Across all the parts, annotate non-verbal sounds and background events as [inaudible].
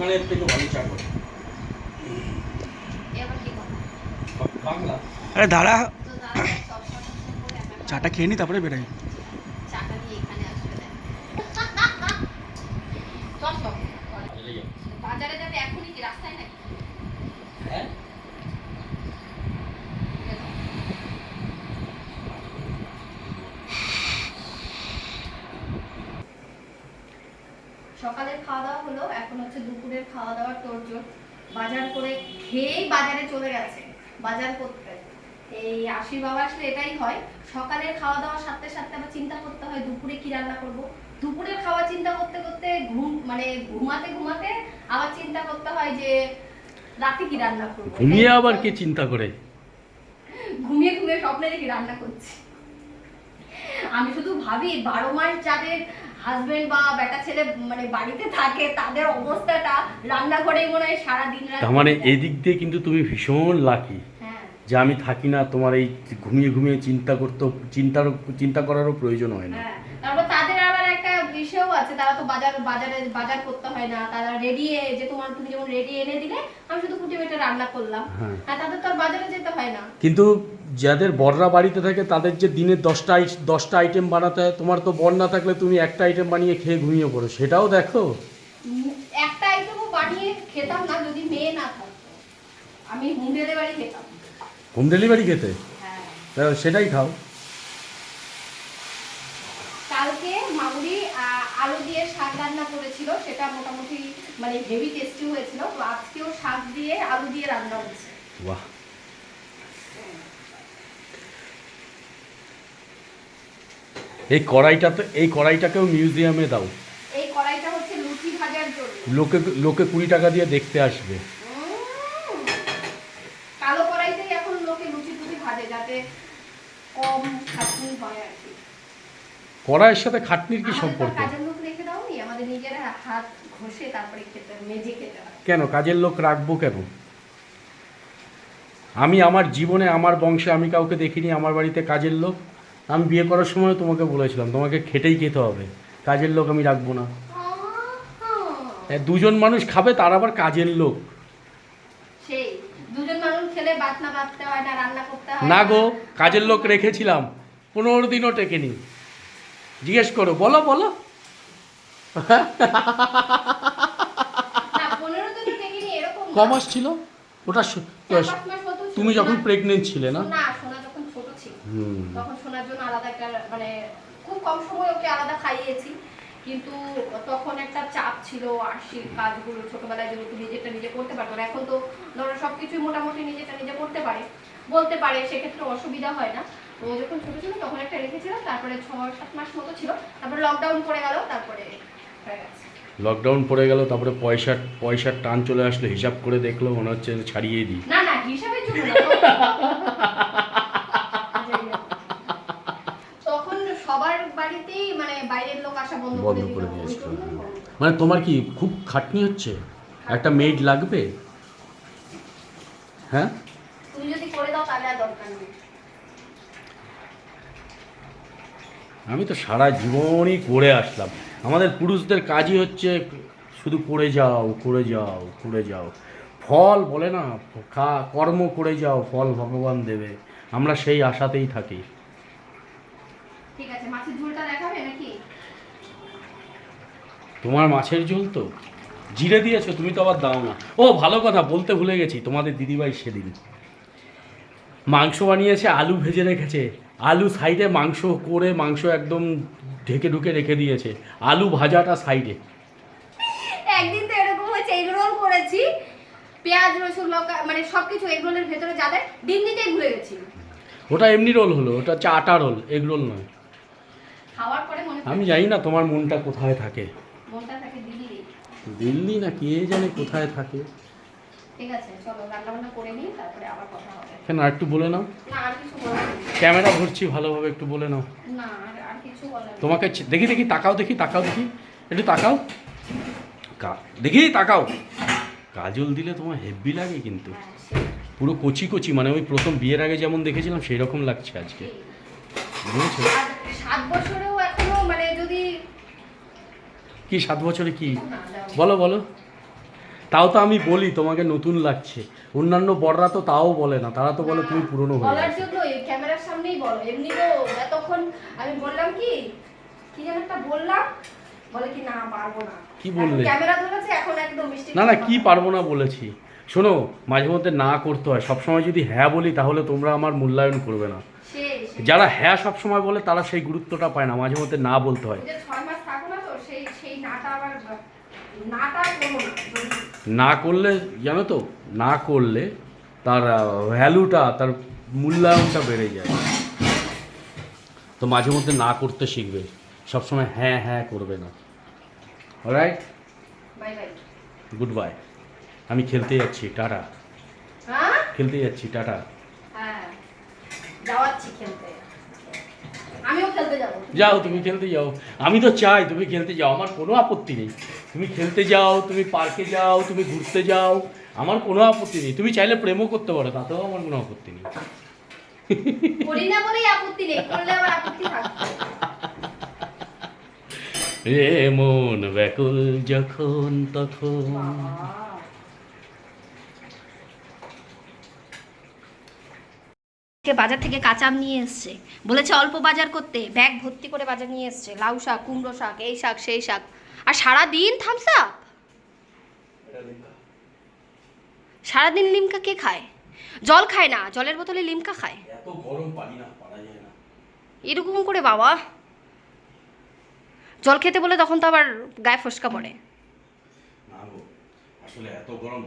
দোকানের থেকে ভালো চা করে। এবার কি কথা? বাংলা। আরে দাঁড়া। চাটা খেয়ে নি তারপরে বেরাই চাটা নিয়ে এখানে আসবে দেখ চল চল চলে যাও বাজারে যাবে এখনই কি রাস্তায় নাকি হ্যাঁ সকালের খাওয়া দাওয়া হলো এখন হচ্ছে দুপুরের খাওয়া দাওয়ার তোড়জোড়। বাজার করে খেয়েই বাজারে চলে গেছে বাজার করতে। এই আশি বাবা আসলে এটাই হয় সকালের খাওয়া দাওয়ার সাথে সাথে আবার চিন্তা করতে হয় দুপুরে কি রান্না করব? দুপুরের খাওয়া চিন্তা করতে করতে ঘুম মানে ঘুমাতে ঘুমাতে আবার চিন্তা করতে হয় যে রাতে কি রান্না করব? ঘুমিয়ে আবার কে চিন্তা করে? ঘুমিয়ে ঘুমিয়ে স্বপ্নে দেখি রান্না করছি। আমি শুধু ভাবি বারো মাস যাদের হাজবেন্ড বা বেটা ছেলে মানে বাড়িতে থাকে তাদের অবস্থাটা রান্নাঘরেই মনে হয় সারাদিন রাত তার মানে এদিক দিয়ে কিন্তু তুমি ভীষণ লাকি হ্যাঁ। যে আমি থাকি না তোমার এই ঘুমিয়ে ঘুমিয়ে চিন্তা করতে চিন্তার চিন্তা করারও প্রয়োজন হয় না। হ্যাঁ তারপর তাদের আবার একটা বিষয়ও আছে তারা তো বাজার বাজারে বাজার করতে হয় না তারা রেডি যে তোমার তুমি যেমন রেডি এনে দিলে আমি শুধু কুটে বেটে রান্না করলাম। হ্যাঁ। হ্যাঁ তাদের তো আর বাজারে যেতে হয় না। কিন্তু যাদের বড়রা বাড়িতে থাকে তাদের যে দিনে দশটা দশটা আইটেম বানাতে হয় তোমার তো বর না থাকলে তুমি একটা আইটেম বানিয়ে খেয়ে ঘুমিয়ে পড়ো। সেটাও দেখো। একটা আইটেমও বানিয়ে খেতাম না যদি মেয়ে না থাকতো। আমি হোম ডেলিভারি খেতাম। হোম ডেলিভারি খেতে? হ্যাঁ। সেটাই খাও। কালকে মামুরি আলু দিয়ে শাক রান্না করেছিল সেটা মোটামুটি মানে হেভি টেস্টি হয়েছিল তো আজকেও শাক দিয়ে আলু দিয়ে রান্না হচ্ছে। বাহ। এই কড়াইটা তো এই কড়াইটাকেও মিউজিয়ামে দাও। এই কড়াইটা হচ্ছে লুচি ভাজার জন্য। লোকে লোকে কুড়ি টাকা দিয়ে দেখতে আসবে। কালো কড়াইতেই এখন লোকে লুচি টুচি ভাজে যাতে কম খাটনি হয় আর কি। কড়াইয়ের সাথে খাটনির কি সম্পর্ক? কাজের লোক রেখে দাওনি আমাদের নিজেরা হাত ঘষে তারপরে খেতে মেজে খেতে হয় কেন? কাজের লোক রাখব কেন? আমি আমার জীবনে আমার বংশে আমি কাউকে দেখিনি আমার বাড়িতে কাজের লোক? আমি বিয়ে করার সময় তোমাকে বলেছিলাম তোমাকে খেটেই খেতে হবে। কাজের লোক আমি রাখব না। দুজন মানুষ খাবে তার আবার কাজের লোক। সেই দুজন মানুষ খেলে বাটনা বাটতে হয় না রান্না করতে হয় না গো কাজের লোক রেখেছিলাম পনেরো দিনও টেকেনি। জিজ্ঞেস করো বলো বলো। কমাস ছিল? ওটা ছিল। তুমি যখন প্রেগনেন্ট ছিলে না না সোনা যখন ছোট ছিল হুম তখন সোনার জন্য আলাদা একটা মানে খুব কম সময় ওকে আলাদা খাইয়েছি। কিন্তু তখন একটা চাপ ছিল আশির কাজগুলো ছোটবেলায় যেহেতু নিজেরটা নিজে করতে পারতো না। এখন তো ধরো সবকিছুই মোটামুটি নিজেটা নিজে করতে পারে বলতে পারে সেক্ষেত্রে অসুবিধা হয় না। তো ও যখন ছোট ছিল তখন একটা রেখেছিলাম তারপরে ছ সাত মাস মতো ছিল। তারপরে লকডাউন পড়ে গেল তারপরে হয়ে গেছে। লকডাউন পড়ে গেল তারপরে পয়সা পয়সার টান চলে আসলো হিসাব করে দেখল মনে হচ্ছে ছাড়িয়ে দিই। না না হিসাবের জন্য [laughs] না তখন সবার বাড়িতেই মানে বাইরের লোক আসা বন্ধ বন্ধ করে দিয়েছিল বন্ধ। মানে তোমার কি খুব খাটনি হচ্ছে? একটা মেড লাগবে? হ্যাঁ? তুমি যদি করে দাও তাহলে আর দরকার নেই। আমি তো সারা জীবনই করে আসলাম। আমাদের পুরুষদের কাজই হচ্ছে শুধু করে যাও করে যাও করে যাও। ফল বলে না খা কর্ম করে যাও ফল ভগবান দেবে। আমরা সেই আশাতেই থাকি। ঠিক আছে মাছের ঝোলটা দেখাবে নাকি তোমার মাছের ঝোল তো? জিরে দিয়েছ তুমি তো আবার দাও না। ও ভালো কথা বলতে ভুলে গেছি তোমাদের দিদিভাই সেদিন। মাংস বানিয়েছে আলু ভেজে রেখেছে। আলু সাইডে মাংস করে মাংস একদম ঢেকে ঢুকে রেখে দিয়েছে। আলু ভাজাটা সাইডে। একদিন তো এরকম হয়েছে এগ রোল করেছি পেঁয়াজ রসুন লঙ্কা মানে সবকিছু এগ রোলের ভেতরে যাবে ডিম দিতেই ভুলে গেছি। ওটা এমনি রোল হলো ওটা হচ্ছে আটা রোল এগ রোল নয়। খাওয়ার পরে মনে আমি জানি না তোমার মনটা কোথায় থাকে। দিল্লি। না কে জানে কোথায় থাকে? ঠিক আছে চলো রান্না করে নিই তারপরে আবার কথা হবে। কেন আর একটু বলে নাও। না আর কিছু ক্যামেরা ধরছি ভালোভাবে একটু বলে নাও। না আর আর কিছু তোমাকে দেখি দেখি তাকাও দেখি তাকাও দেখি। একটু তাকাও। কা- দেখি তাকাও। কাজল দিলে তোমার হেভি লাগে কিন্তু। হ্যাঁ, পুরো কচি কচি মানে ওই প্রথম বিয়ের আগে যেমন দেখেছিলাম সেই রকম লাগছে আজকে। বুঝেছ? সাত যদি কি সাত বছরে কি? বলো বলো। তাও তো আমি বলি তোমাকে নতুন লাগছে। অন্যান্য বড়রা তো তাও বলে না তারা তো বলে তুমি পুরনো হয়ে বলার জন্য ক্যামেরার সামনেই বলো এমনি তো এতক্ষণ আমি বললাম কি কি যেন একটা বললাম বলে কি না পারব না। কি বললে? ক্যামেরা ধরেছে এখন একদম মিষ্টি না না কি পারব না বলেছি। শোনো মাঝে মধ্যে না করতে হয়। সবসময় যদি হ্যাঁ বলি তাহলে তোমরা আমার মূল্যায়ন করবে না। যারা হ্যাঁ সবসময় বলে তারা সেই গুরুত্বটা পায় না মাঝে মধ্যে না বলতে হয় ওই যে ছয় মাস থাকো না তো সেই সেই নাটা আবার নাটা করব না করলে জানো তো না করলে তার ভ্যালুটা তার মূল্যায়নটা বেড়ে যায়। তো মাঝে মধ্যে না করতে শিখবে সবসময় হ্যাঁ হ্যাঁ করবে না। রাইট গুড বাই আমি খেলতে যাচ্ছি টাটা। হ্যাঁ? খেলতে যাচ্ছি টাটা। হ্যাঁ। যাও তুমি খেলতে যাও। আমি তো চাই তুমি খেলতে যাও আমার কোনো আপত্তি নেই। তুমি খেলতে যাও তুমি পার্কে যাও তুমি ঘুরতে যাও আমার কোনো আপত্তি নেই। তুমি চাইলে প্রেমও করতে পারো তাতেও আমার কোনো আপত্তি নেই। রে মন ব্যাকুল যখন তখন। বাজার থেকে কাঁচা আম নিয়ে এসছে। বলেছে অল্প বাজার করতে ব্যাগ ভর্তি করে বাজার নিয়ে এসছে। লাউ শাক কুমড়ো শাক এই শাক সেই শাক। আর সারা দিন থামস আপ সারাদিন লিমকা কে খায়? জল খায় না জলের বোতলে লিমকা খায়? এত গরম পানি না পারা যায় না। এরকম করে বাবা। জল খেতে বলে তখন তো আবার গায়ে ফসকা পড়ে। না গো আসলে এত গরম।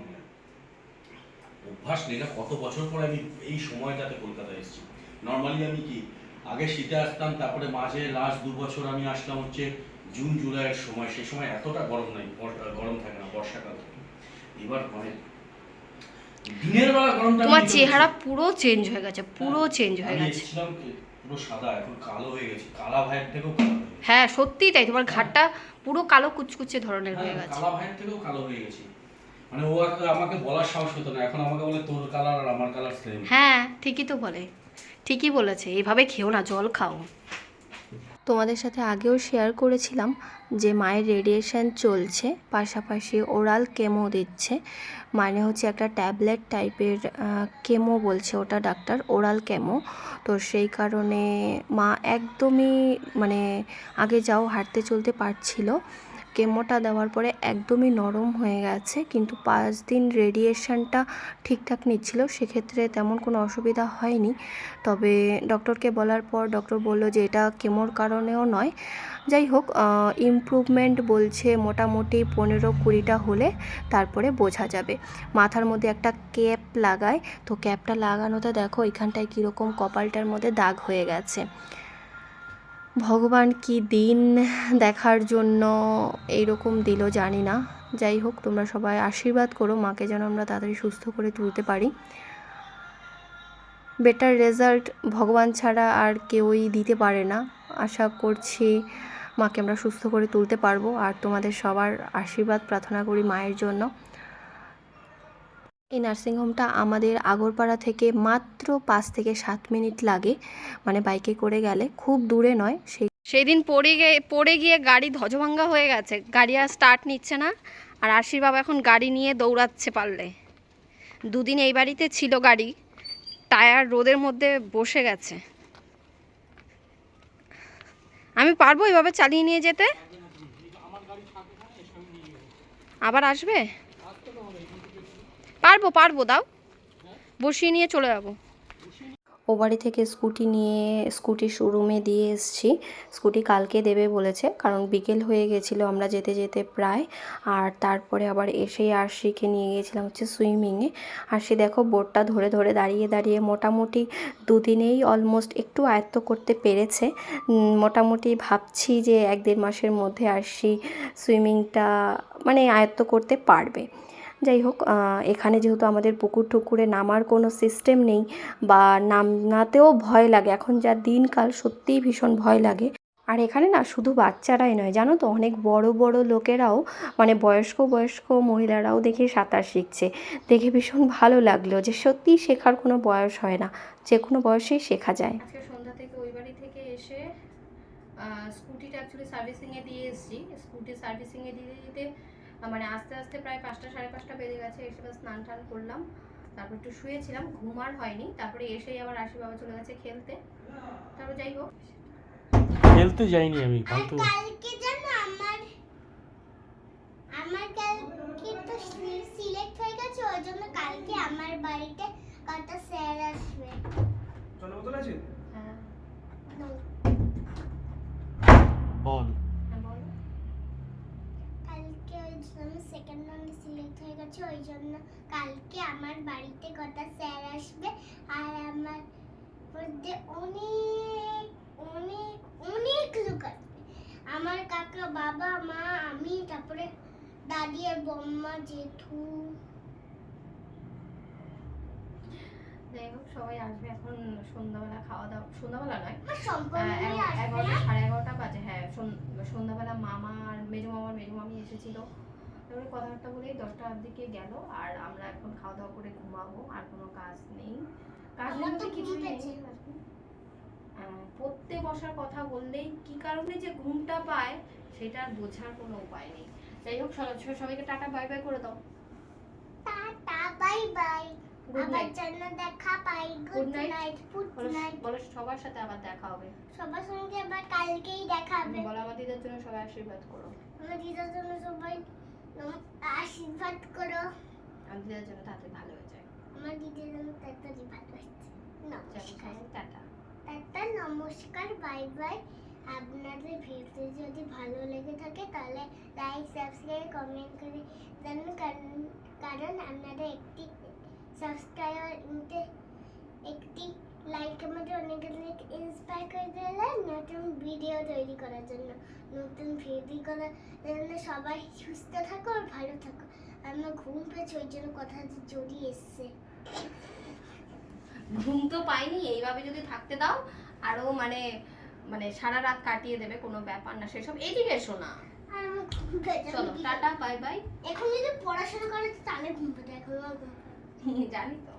অভ্যাস নেই না কত বছর পরে আমি এই সময়টাতে কলকাতায় এসেছি। নর্মালি আমি কি আগে শীতে আসতাম তারপরে মাঝে লাস্ট দু বছর আমি আসলাম হচ্ছে জুন জুলাইয়ের সময় সেই সময় এতটা গরম নাই গরম থাকে না বর্ষাকাল থাকে। এবার মানে দিনের বেলা গরমটা তোমার চেহারা পুরো চেঞ্জ হয়ে গেছে পুরো চেঞ্জ হয়ে গেছে। পুরো সাদা এখন কালো হয়ে গেছে কালা ভাইয়ের থেকেও কালো হ্যাঁ সত্যিই তাই তোমার ঘাটটা পুরো কালো কুচকুচে ধরনের হয়ে হ্যাঁ, গেছে। কালা ভাইয়ের থেকেও কালো হয়ে গেছে। মানে ও আমাকে বলার সাহস হতো না এখন আমাকে বলে তোর কালার আর আমার কালার সেম হ্যাঁ ঠিকই তো বলে ঠিকই বলেছে এইভাবে খেও না জল খাও। তোমাদের সাথে আগেও শেয়ার করেছিলাম যে মায়ের রেডিয়েশন চলছে, পাশাপাশি ওরাল কেমো দিচ্ছে। মানে হচ্ছে একটা ট্যাবলেট টাইপের কেমো বলছে ওটা ডাক্তার ওরাল কেমো তো সেই কারণে মা একদমই মানে আগে যাও, হাঁটতে চলতে পারছিল। কেমোটা দেওয়ার পরে একদমই নরম হয়ে গেছে, কিন্তু পাঁচ দিন রেডিয়েশনটা ঠিকঠাক নিচ্ছিল, সেক্ষেত্রে তেমন কোনো অসুবিধা হয়নি। তবে ডক্টরকে বলার পর ডক্টর বলল যে এটা কেমোর কারণেও নয়। যাই হোক ইমপ্রুভমেন্ট বলছে মোটামুটি পনেরো কুড়িটা হলে তারপরে বোঝা যাবে। মাথার মধ্যে একটা ক্যাপ লাগায়, তো ক্যাপটা লাগানোতে দেখো এখানটায় কীরকম কপালটার মধ্যে দাগ হয়ে গেছে। ভগবান কি দিন দেখার জন্য এইরকম দিল জানি না। যাই হোক, তোমরা সবাই আশীর্বাদ করো, মাকে যেন আমরা তাড়াতাড়ি সুস্থ করে তুলতে পারি। বেটার রেজাল্ট ভগবান ছাড়া আর কেউই দিতে পারে না। আশা করছি মাকে আমরা সুস্থ করে তুলতে পারব। আর তোমাদের সবার আশীর্বাদ প্রার্থনা করি মায়ের জন্য। এই নার্সিংহোমটা আমাদের আগরপাড়া থেকে মাত্র পাঁচ থেকে সাত মিনিট লাগে। মানে বাইকে করে গেলে, খুব দূরে নয়, সেই সেই দিন পড়ে গিয়ে পড়ে গিয়ে গাড়ি ধ্বজভঙ্গা হয়ে গেছে। গাড়ি আর স্টার্ট নিচ্ছে না, আর আশির বাবা এখন গাড়ি নিয়ে দৌড়াচ্ছে পারলে। দুদিন এই বাড়িতে ছিল গাড়ি, টায়ার রোদের মধ্যে বসে গেছে। আমি পারব এভাবে চালিয়ে নিয়ে যেতে? আবার আসবে? পারব পারব, দাও। বসিয়ে নিয়ে চলে যাব। ও বাড়ি থেকে স্কুটি নিয়ে, স্কুটি শোরুমে দিয়ে এসেছি। স্কুটি কালকে দেবে বলেছে, কারণ বিকেল হয়ে গেছিল, আমরা যেতে যেতে প্রায়। আর তারপরে আবার এসেই আরশিকে নিয়ে গিয়েছিলাম হচ্ছে সুইমিংয়ে। আরশি, দেখো, বোটটা ধরে ধরে দাঁড়িয়ে দাঁড়িয়ে মোটামুটি দুদিনেই অলমোস্ট একটু আয়ত্ত করতে পেরেছে। মোটামুটি ভাবছি যে এক দেড় মাসের মধ্যে আরশি সুইমিংটা মানে আয়ত্ত করতে পারবে। যাই হোক এখানে যেহেতু আমাদের পুকুর টুকুরে নামার কোনো সিস্টেম নেই বা নামনাতেও ভয় লাগে, এখন যা দিনকাল সত্যিই ভীষণ ভয় লাগে। আর এখানে না শুধু বাচ্চারাই নয়, জানো তো অনেক বড় বড় লোকেরাও মানে বয়স্ক বয়স্ক মহিলারাও দেখি সাঁতার শিখছে। দেখে ভীষণ ভালো লাগল যে সত্যিই শেখার কোনো বয়স হয় না, যে কোনো বয়সেই শেখা যায়। আজকে সন্ধ্যা থেকে ওই বাড়ি থেকে এসে স্কুটিটা অ্যাকচুয়ালি সার্ভিসিংয়ে দিয়ে এসেছি। স্কুটি সার্ভিসিংয়ে দিতে দিতে মানে আস্তে আস্তে প্রায় পাঁচটা সাড়ে পাঁচটা বেজে গেছে এসে স্নান টান করলাম। তারপর একটু শুয়েছিলাম ঘুম আর হয়নি। তারপরে এসেই আবার আশি বাবা চলে গেছে খেলতে। তারপর যাই হোক। খেলতে যাইনি আমি ফালতু। কালকে জানো আমার আমার কালকে তো সিলেক্ট হয়ে গেছে ওই জন্য কালকে আমার বাড়িতে কত স্যার আসবে। জলের বোতল আছে? হ্যাঁ। হ্যাঁ বলো কালকে ওই জন্য সেকেন্ড রাউন্ডে সিলেক্ট হয়ে গেছে ওই জন্য কালকে আমার বাড়িতে কটা স্যার আসবে আর আমার মধ্যে অনেক অনেক অনেক লোক আসবে। আমার কাকা বাবা মা আমি তারপরে দাদি আর বম্মা জেঠু। যাই হোক সবাই আসবে এখন সন্ধ্যাবেলা খাওয়া দাওয়া সন্ধ্যাবেলা নয় আসবে এগারোটা সাড়ে এগারোটা বাজে হ্যাঁ সন্ধ্যাবেলা মামা আর মেজো মামার মেজো মামি এসেছিল। তারপরে কথাবার্তা বলেই দশটার দিকে গেল আর আমরা এখন খাওয়া দাওয়া করে ঘুমাবো আর কোনো কাজ নেই। কাজ বলতে কিছুই নেই। আহ, পড়তে বসার কথা বললেই কি কারণে যে ঘুমটা পায় সেটা আর বোঝার কোনো উপায় নেই। যাই হোক সবাই- সবাইকে টাটা বাই বাই করে দাও। Tata bye bye. আবার জন্য দেখা পাই। গুড নাইট গুড নাইট বলো সবার সাথে আবার দেখা হবে। সবার সঙ্গে আবার কালকেই দেখা হবে। বলো আমার দিদার জন্য সবাই আশীর্বাদ করো। আমার দিদার জন্য সবাই আশীর্বাদ করো। দিদার জন্য তাড়াতাড়ি ভালো হয়ে যায় আমার দিদির জন্য তাড়াতাড়ি ভালো চলো নমস্কার। টাটা। টাটা নমস্কার বাই বাই। আপনাদের ভিডিও যদি ভালো লেগে থাকে তাহলে লাইক সাবস্ক্রাইব কমেন্ট করে জানান কারণ কারণ আপনারা একটি সাবস্ক্রাইবার একটি লাইক আমাদের অনেক অনেক ইন্সপায়ার করে দিলে নতুন ভিডিও তৈরি করার জন্য নতুন ভিডিও করার জন্য সবাই সুস্থ থাকো আর ভালো থাকো। আমার ঘুম পেয়েছে ওই জন্য কথা জড়িয়ে এসছে। ঘুম তো পাইনি এইভাবে যদি থাকতে দাও আরও মানে মানে সারা রাত কাটিয়ে দেবে কোনো ব্যাপার না সেসব এদিকে এসো না চলো টাটা বাই বাই এখন যদি পড়াশোনা করে তাহলে ঘুম পেতে এখন জানি তো।